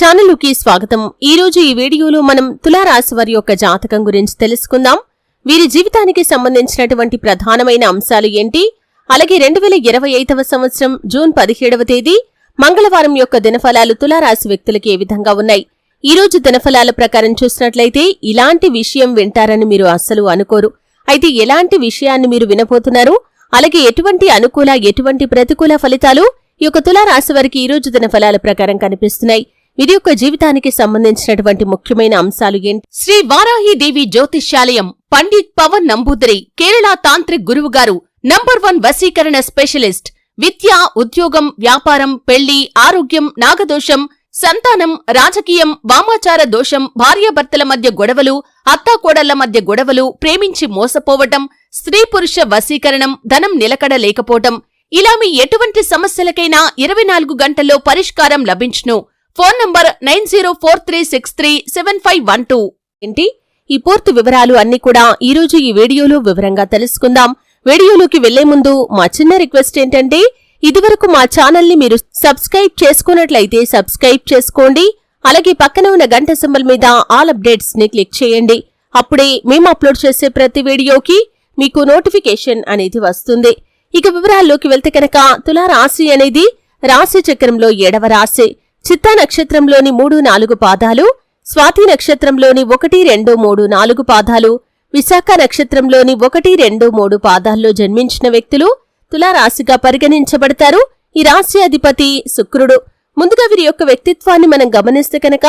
ఛానలుకి స్వాగతం. ఈ రోజు ఈ వీడియోలో మనం తులారాశి వారి యొక్క జాతకం గురించి తెలుసుకుందాం. వీరి జీవితానికి సంబంధించినటువంటి ప్రధానమైన అంశాలు ఏంటి? అలాగే రెండు వేల ఇరవై ఐదవ సంవత్సరం జూన్ పదిహేడవ తేదీ మంగళవారం యొక్క దినఫలాలు తులారాశి వ్యక్తులకి ఏ విధంగా ఉన్నాయి? ఈ రోజు దినఫలాల ప్రకారం చూసినట్లయితే ఇలాంటి విషయం వింటారని మీరు అస్సలు అనుకోరు. అయితే ఎలాంటి విషయాన్ని మీరు వినబోతున్నారు? అలాగే ఎటువంటి అనుకూల ఎటువంటి ప్రతికూల ఫలితాలు ఈ యొక్క తులారాశి వారికి ఈ రోజు దినఫలాల ప్రకారం కనిపిస్తున్నాయి? ఇది ఒక జీవితానికి సంబంధించినటువంటి ముఖ్యమైన అంశాలు ఏంటి? శ్రీ వారాహిదేవి జ్యోతిష్యాలయం పండిత్ పవన్ నంబూదరి కేరళ తాంత్రిక్ గురువు గారు నంబర్ వన్ వశీకరణ స్పెషలిస్ట్ విద్య ఉద్యోగం వ్యాపారం పెళ్ళి ఆరోగ్యం నాగదోషం సంతానం రాజకీయం వామాచార దోషం భార్యాభర్తల మధ్య గొడవలు అత్తాకోడళ్ళ మధ్య గొడవలు ప్రేమించి మోసపోవటం స్త్రీ పురుష వశీకరణం ధనం నిలకడ లేకపోవటం ఇలా మీ ఎటువంటి సమస్యలకైనా ఇరవై నాలుగు గంటల్లో పరిష్కారం లభించును. Phone number nine zero four three six three seven five one two. ఏంటి? ఈ పూర్తి వివరాలు అన్ని కూడా ఈ రోజు ఈ వీడియోలో వివరంగా తెలుసుకుందాం. వీడియోలోకి వెళ్ళే ముందు మా చిన్న రిక్వెస్ట్ ఏంటంటే ఇదివరకు మా ఛానల్ని మీరు సబ్స్క్రైబ్ చేసుకున్నట్లయితే సబ్స్క్రైబ్ చేసుకోండి. అలాగే పక్కన ఉన్న గంట సింబల్ మీద ఆల్ అప్డేట్స్ని క్లిక్ చేయండి. అప్పుడే మేము అప్లోడ్ చేసే ప్రతి వీడియోకి మీకు నోటిఫికేషన్ అనేది వస్తుంది. ఇక వివరాల్లోకి వెళ్తే కనుక తులారాశి అనేది రాశి చక్రంలో ఏడవ రాశి. చిత్తా నక్షత్రంలోని మూడు నాలుగు పాదాలు స్వాతి నక్షత్రంలోని ఒకటి రెండు మూడు నాలుగు పాదాలు విశాఖ నక్షత్రంలోని ఒకటి రెండు మూడు పాదాల్లో జన్మించిన వ్యక్తులు తులారాశిగా పరిగణించబడతారు. ఈ రాశి అధిపతి శుక్రుడు. ముందుగా వీరి యొక్క వ్యక్తిత్వాన్ని మనం గమనిస్తే కనుక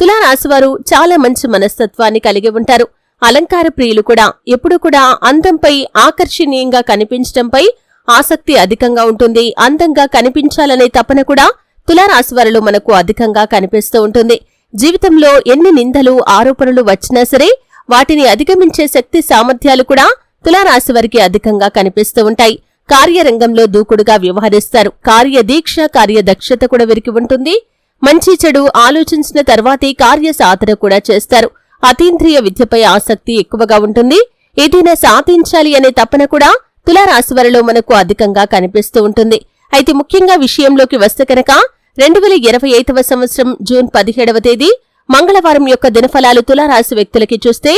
తులారాశివారు చాలా మంచి మనస్తత్వాన్ని కలిగి ఉంటారు. అలంకార ప్రియులు కూడా ఎప్పుడు కూడా అందంపై ఆకర్షణీయంగా కనిపించడంపై ఆసక్తి అధికంగా ఉంటుంది. అందంగా కనిపించాలనే తపన కూడా తులారాశివారిలో మనకు అధికంగా కనిపిస్తూ ఉంటుంది. జీవితంలో ఎన్ని నిందలు ఆరోపణలు వచ్చినా సరే వాటిని అధిగమించే శక్తి సామర్థ్యాలు కూడా తులారాశి వారికి అధికంగా కనిపిస్తూ ఉంటాయి. కార్యరంగంలో దూకుడుగా వ్యవహరిస్తారు. కార్యదీక్ష కార్యదక్షత కూడా వీరికి ఉంటుంది. మంచి చెడు ఆలోచించిన తర్వాతే కార్య సాధన కూడా చేస్తారు. అతీంద్రియ విద్యపై ఆసక్తి ఎక్కువగా ఉంటుంది. ఏదైనా సాధించాలి అనే తపన కూడా తులారాశి వారిలో మనకు అధికంగా కనిపిస్తూ ఉంటుంది. అయితే ముఖ్యంగా విషయంలోకి వస్తే కనుక రెండు వేల ఇరవై ఐదవ సంవత్సరం జూన్ పదిహేడవ తేదీ మంగళవారం యొక్క దినఫలాలు తులారాశి వ్యక్తులకి చూస్తే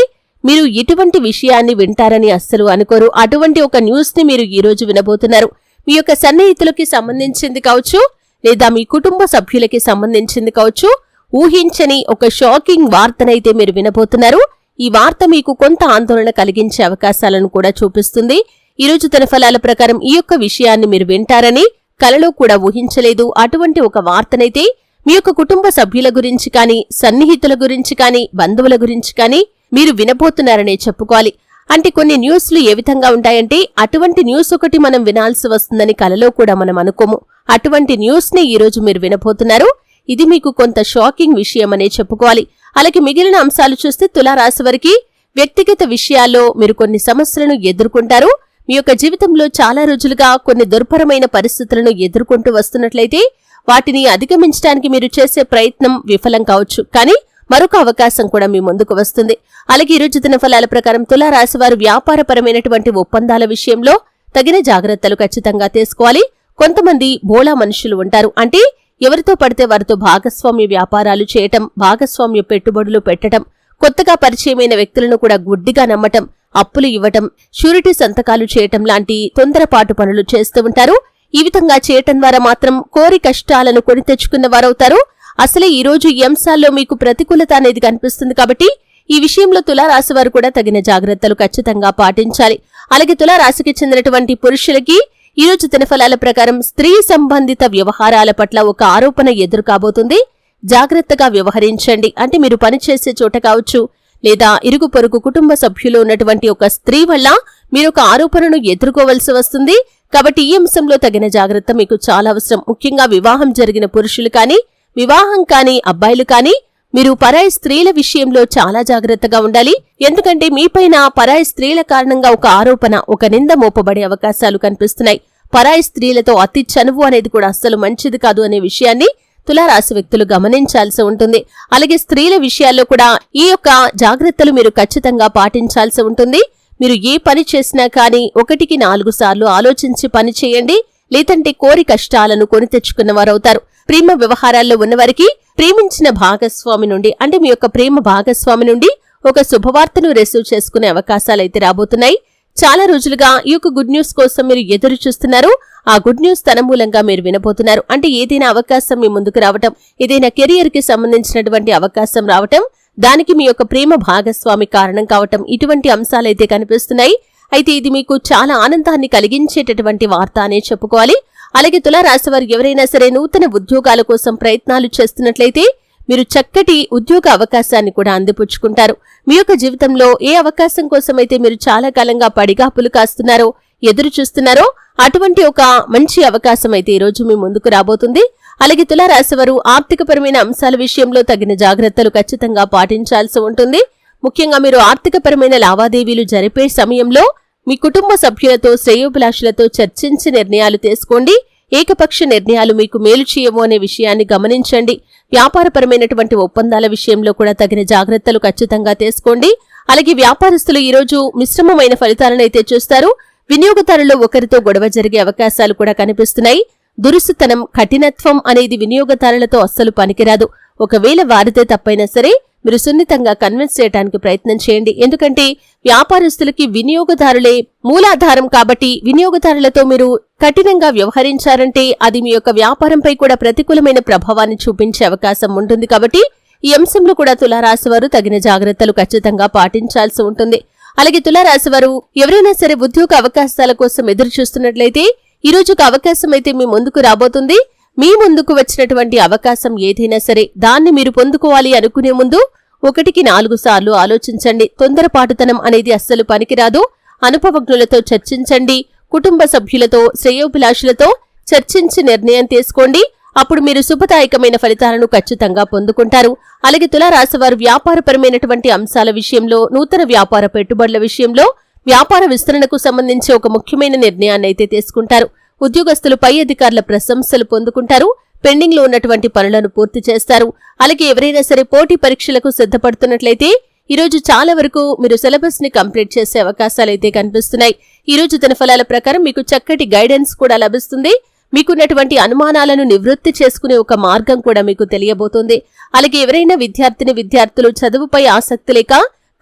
మీరు ఇటువంటి విషయాన్ని వింటారని అస్సలు అనుకోరు. అటువంటి ఒక న్యూస్ని మీరు ఈ రోజు వినబోతున్నారు. మీ యొక్క సన్నిహితులకి సంబంధించింది కావచ్చు లేదా మీ కుటుంబ సభ్యులకి సంబంధించింది కావచ్చు ఊహించని ఒక షాకింగ్ వార్తనైతే మీరు వినబోతున్నారు. ఈ వార్త మీకు కొంత ఆందోళన కలిగించే అవకాశాలను కూడా చూపిస్తుంది. ఈరోజు రోజు తన ఫలాల ప్రకారం ఈ యొక్క విషయాన్ని మీరు వింటారని కలలో కూడా ఊహించలేదు. అటువంటి ఒక వార్తనైతే మీ యొక్క కుటుంబ సభ్యుల గురించి కానీ సన్నిహితుల గురించి కానీ బంధువుల గురించి కానీ మీరు వినబోతున్నారనే చెప్పుకోవాలి. అంటే కొన్ని న్యూస్లు ఏ విధంగా ఉంటాయంటే అటువంటి న్యూస్ ఒకటి మనం వినాల్సి వస్తుందని కలలో కూడా మనం అనుకోము. అటువంటి న్యూస్ని ఈరోజు మీరు వినబోతున్నారు. ఇది మీకు కొంత షాకింగ్ విషయమనే చెప్పుకోవాలి. అలాగే మిగిలిన అంశాలు చూస్తే తులారాశి వారికి వ్యక్తిగత విషయాల్లో మీరు కొన్ని సమస్యలను ఎదుర్కొంటారు. మీ యొక్క జీవితంలో చాలా రోజులుగా కొన్ని దుర్భరమైన పరిస్థితులను ఎదుర్కొంటూ వస్తున్నట్లయితే వాటిని అధిగమించడానికి మీరు చేసే ప్రయత్నం విఫలం కావచ్చు. కానీ మరొక అవకాశం కూడా మీ ముందుకు వస్తుంది. అలాగే ఈరోజు దిన ఫలాల ప్రకారం తులారాశి వారు వ్యాపారపరమైనటువంటి ఒప్పందాల విషయంలో తగిన జాగ్రత్తలు ఖచ్చితంగా తీసుకోవాలి. కొంతమంది బోళా మనుషులు ఉంటారు. అంటే ఎవరితో పడితే వారితో భాగస్వామ్య వ్యాపారాలు చేయటం భాగస్వామ్య పెట్టుబడులు పెట్టటం కొత్తగా పరిచయమైన వ్యక్తులను కూడా గుడ్డిగా నమ్మటం అప్పులు ఇవ్వటం షూరిటీ సంతకాలు చేయటం లాంటి తొందరపాటు పనులు చేస్తూ ఉంటారు. ఈ విధంగా చేయటం ద్వారా మాత్రం కోరి కష్టాలను కొని తెచ్చుకున్న వారవుతారు. అసలే ఈ రోజు ఈ అంశాల్లో మీకు ప్రతికూలత అనేది కనిపిస్తుంది కాబట్టి ఈ విషయంలో తులారాశి వారు కూడా తగిన జాగ్రత్తలు ఖచ్చితంగా పాటించాలి. అలాగే తులారాశికి చెందినటువంటి పురుషులకి ఈ రోజు దినఫలాల ప్రకారం స్త్రీ సంబంధిత వ్యవహారాల పట్ల ఒక ఆరోపణ ఎదురు కాబోతుంది. జాగ్రత్తగా వ్యవహరించండి. అంటే మీరు పనిచేసే చోట కావచ్చు లేదా ఇరుగు పొరుగు కుటుంబ సభ్యులు ఉన్నటువంటి ఒక స్త్రీ వల్ల మీరు ఒక ఆరోపణను ఎదుర్కోవలసి వస్తుంది. కాబట్టి ఈ అంశంలో తగిన జాగ్రత్త మీకు చాలా అవసరం. ముఖ్యంగా వివాహం జరిగిన పురుషులు కానీ వివాహం కాని అబ్బాయిలు కానీ మీరు పరాయి స్త్రీల విషయంలో చాలా జాగ్రత్తగా ఉండాలి. ఎందుకంటే మీపైన పరాయి స్త్రీల కారణంగా ఒక ఆరోపణ ఒక నింద మోపబడే అవకాశాలు కనిపిస్తున్నాయి. పరాయి స్త్రీలతో అతి చనువు అనేది కూడా అస్సలు మంచిది కాదు అనే విషయాన్ని తులారాశి వ్యక్తులు గమనించాల్సి ఉంటుంది. అలాగే స్త్రీల విషయాల్లో కూడా ఈ యొక్క జాగ్రత్తలు మీరు ఖచ్చితంగా పాటించాల్సి ఉంటుంది. మీరు ఏ పని చేసినా కానీ ఒకటికి నాలుగు సార్లు ఆలోచించి పని చేయండి. లేదంటే కోరి కష్టాలను కొని తెచ్చుకున్న వారవుతారు. ప్రేమ వ్యవహారాల్లో ఉన్నవారికి ప్రేమించిన భాగస్వామి నుండి అంటే మీ యొక్క ప్రేమ భాగస్వామి నుండి ఒక శుభవార్తను రిసీవ్ చేసుకునే అవకాశాలైతే రాబోతున్నాయి. చాలా రోజులుగా ఈ యొక్క గుడ్ న్యూస్ కోసం మీరు ఎదురు చూస్తున్నారు. ఆ గుడ్ న్యూస్ తన మూలంగా మీరు వినబోతున్నారు. అంటే ఏదైనా అవకాశం మీ ముందుకు రావటం ఏదైనా కెరియర్కి సంబంధించినటువంటి అవకాశం రావటం దానికి మీ యొక్క ప్రేమ భాగస్వామి కారణం కావటం ఇటువంటి అంశాలైతే కనిపిస్తున్నాయి. అయితే ఇది మీకు చాలా ఆనందాన్ని కలిగించేటటువంటి వార్త అనే చెప్పుకోవాలి. అలాగే తులారాశి వారు ఎవరైనా సరే నూతన ఉద్యోగాల కోసం ప్రయత్నాలు చేస్తున్నట్లయితే మీరు చక్కటి ఉద్యోగ అవకాశాన్ని కూడా అందిపుచ్చుకుంటారు. మీ యొక్క జీవితంలో ఏ అవకాశం కోసమైతే మీరు చాలా కాలంగా పడిగాపులు కాస్తున్నారో ఎదురు చూస్తున్నారో అటువంటి ఒక మంచి అవకాశం అయితే ఈరోజు మీ ముందుకు రాబోతుంది. అలాగే తులారాశివారు ఆర్థికపరమైన అంశాల విషయంలో తగిన జాగ్రత్తలు ఖచ్చితంగా పాటించాల్సి ఉంటుంది. ముఖ్యంగా మీరు ఆర్థికపరమైన లావాదేవీలు జరిపే సమయంలో మీ కుటుంబ సభ్యులతో శ్రేయోభిలాషులతో చర్చించి నిర్ణయాలు తీసుకోండి. ఏకపక్ష నిర్ణయాలు మీకు మేలు చేయవు అనే విషయాన్ని గమనించండి. వ్యాపారపరమైనటువంటి ఒప్పందాల విషయంలో కూడా తగిన జాగ్రత్తలు ఖచ్చితంగా తీసుకోండి. అలాగే వ్యాపారస్తులు ఈరోజు మిశ్రమమైన ఫలితాలనైతే చూస్తారు. వినియోగదారులు ఒకరితో గొడవ జరిగే అవకాశాలు కూడా కనిపిస్తున్నాయి. దురుసుతనం కఠినత్వం అనేది వినియోగదారులతో అస్సలు పనికిరాదు. ఒకవేళ వారితే తప్పైనా సరే మీరు సున్నితంగా కన్విన్స్ చేయడానికి ప్రయత్నం చేయండి. ఎందుకంటే వ్యాపారస్తులకి వినియోగదారులే మూలాధారం కాబట్టి వినియోగదారులతో మీరు కఠినంగా వ్యవహరించారంటే అది మీ యొక్క వ్యాపారంపై కూడా ప్రతికూలమైన ప్రభావాన్ని చూపించే అవకాశం ఉంటుంది కాబట్టి ఈ అంశంలో కూడా తులారాశి వారు తగిన జాగ్రత్తలు ఖచ్చితంగా పాటించాల్సి ఉంటుంది. అలాగే తులారాశి వారు ఎవరైనా సరే ఉద్యోగ అవకాశాల కోసం ఎదురు చూస్తున్నట్లయితే ఈ ఒక అవకాశం అయితే మీ ముందుకు రాబోతుంది. మీ ముందుకు వచ్చినటువంటి అవకాశం ఏదైనా సరే దాన్ని మీరు పొందుకోవాలి అనుకునే ముందు ఒకటికి నాలుగు సార్లు ఆలోచించండి. తొందరపాటుతనం అనేది అస్సలు పనికిరాదు. అనుభవజ్ఞులతో చర్చించండి. కుటుంబ సభ్యులతో శ్రేయోభిలాషులతో చర్చించి నిర్ణయం తీసుకోండి. అప్పుడు మీరు శుభదాయకమైన ఫలితాలను ఖచ్చితంగా పొందుకుంటారు. అలాగే తులారాశివారు వ్యాపారపరమైనటువంటి అంశాల విషయంలో నూతన వ్యాపార పెట్టుబడుల విషయంలో వ్యాపార విస్తరణకు సంబంధించి ఒక ముఖ్యమైన నిర్ణయాన్ని అయితే తీసుకుంటారు. ఉద్యోగస్తులు పై అధికారుల ప్రశంసలు పొందుకుంటారు. పెండింగ్లో ఉన్నటువంటి పనులను పూర్తి చేస్తారు. అలాగే ఎవరైనా సరే పోటీ పరీక్షలకు సిద్ధపడుతున్నట్లయితే ఈ రోజు చాలా వరకు మీరు సిలబస్ని కంప్లీట్ చేసే అవకాశాలు అయితే కనిపిస్తున్నాయి. ఈ రోజు తన ఫలాల ప్రకారం మీకు చక్కటి గైడెన్స్ కూడా లభిస్తుంది. మీకున్నటువంటి అనుమానాలను నివృత్తి చేసుకునే ఒక మార్గం కూడా మీకు తెలియబోతుంది. అలాగే ఎవరైనా విద్యార్థిని విద్యార్థులు చదువుపై ఆసక్తి లేక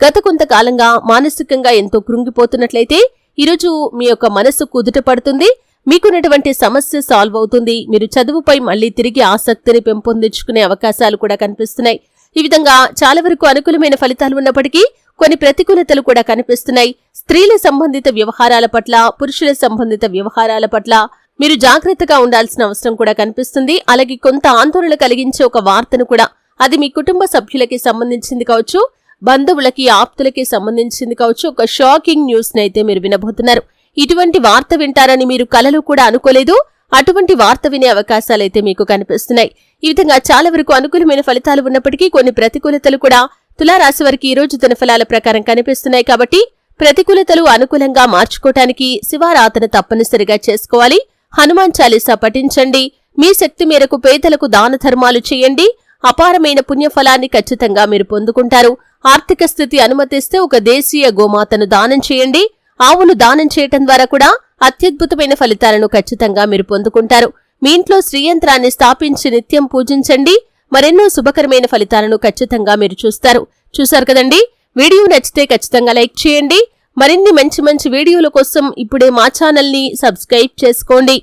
గత కొంతకాలంగా మానసికంగా ఎంతో కృంగిపోతున్నట్లయితే ఈరోజు మీ యొక్క మనస్సు కుదుట పడుతుంది. మీకున్నటువంటి సమస్య సాల్వ్ అవుతుంది. మీరు చదువుపై మళ్ళీ తిరిగి ఆసక్తిని పెంపొందించుకునే అవకాశాలు కూడా కనిపిస్తున్నాయి. ఈ విధంగా చాలా వరకు అనుకూలమైన ఫలితాలు ఉన్నప్పటికీ కొన్ని ప్రతికూలతలు కూడా కనిపిస్తున్నాయి. స్త్రీల సంబంధిత వ్యవహారాల పట్ల పురుషుల సంబంధిత వ్యవహారాల పట్ల మీరు జాగ్రత్తగా ఉండాల్సిన అవసరం కూడా కనిపిస్తుంది. అలాగే కొంత ఆందోళన కలిగించే ఒక వార్తను కూడా అది మీ కుటుంబ సభ్యులకి సంబంధించింది కావచ్చు. బంధువులకి ఆప్తులకి సంబంధించింది కావచ్చు. ఒక షాకింగ్ న్యూస్ అయితే మీరు వినబోతున్నారు. ఇటువంటి వార్త వింటారని మీరు కలలో కూడా అనుకోలేదు. అటువంటి వార్త వినే అవకాశాలైతే మీకు కనిపిస్తున్నాయి. ఈ విధంగా చాలా వరకు అనుకూలమైన ఫలితాలు ఉన్నప్పటికీ కొన్ని ప్రతికూలతలు కూడా తులారాశి వారికి ఈ రోజు ఫలాల ప్రకారం కనిపిస్తున్నాయి కాబట్టి ప్రతికూలతలు అనుకూలంగా మార్చుకోవటానికి శివారాధన తప్పనిసరిగా చేసుకోవాలి. హనుమాన్ చాలీసా పఠించండి. మీ శక్తి మేరకు పేదలకు దాన ధర్మాలు చేయండి. అపారమైన పుణ్యఫలాన్ని ఖచ్చితంగా మీరు పొందుకుంటారు. ఆర్థిక స్థితి అనుమతిస్తే ఒక దేశీయ గోమాతను దానం చేయండి. ఆవును దానం చేయటం ద్వారా కూడా అత్యద్భుతమైన ఫలితాలను ఖచ్చితంగా మీరు పొందుకుంటారు. మీ ఇంట్లో శ్రీయంత్రాన్ని స్థాపించి నిత్యం పూజించండి. మరెన్నో శుభకరమైన ఫలితాలను ఖచ్చితంగా మీరు చూస్తారు. చూశారు కదండి? వీడియో నచ్చితే ఖచ్చితంగా లైక్ చేయండి. మరిన్ని మంచి మంచి వీడియోల కోసం ఇప్పుడే మా ఛానల్ని సబ్స్క్రైబ్ చేసుకోండి.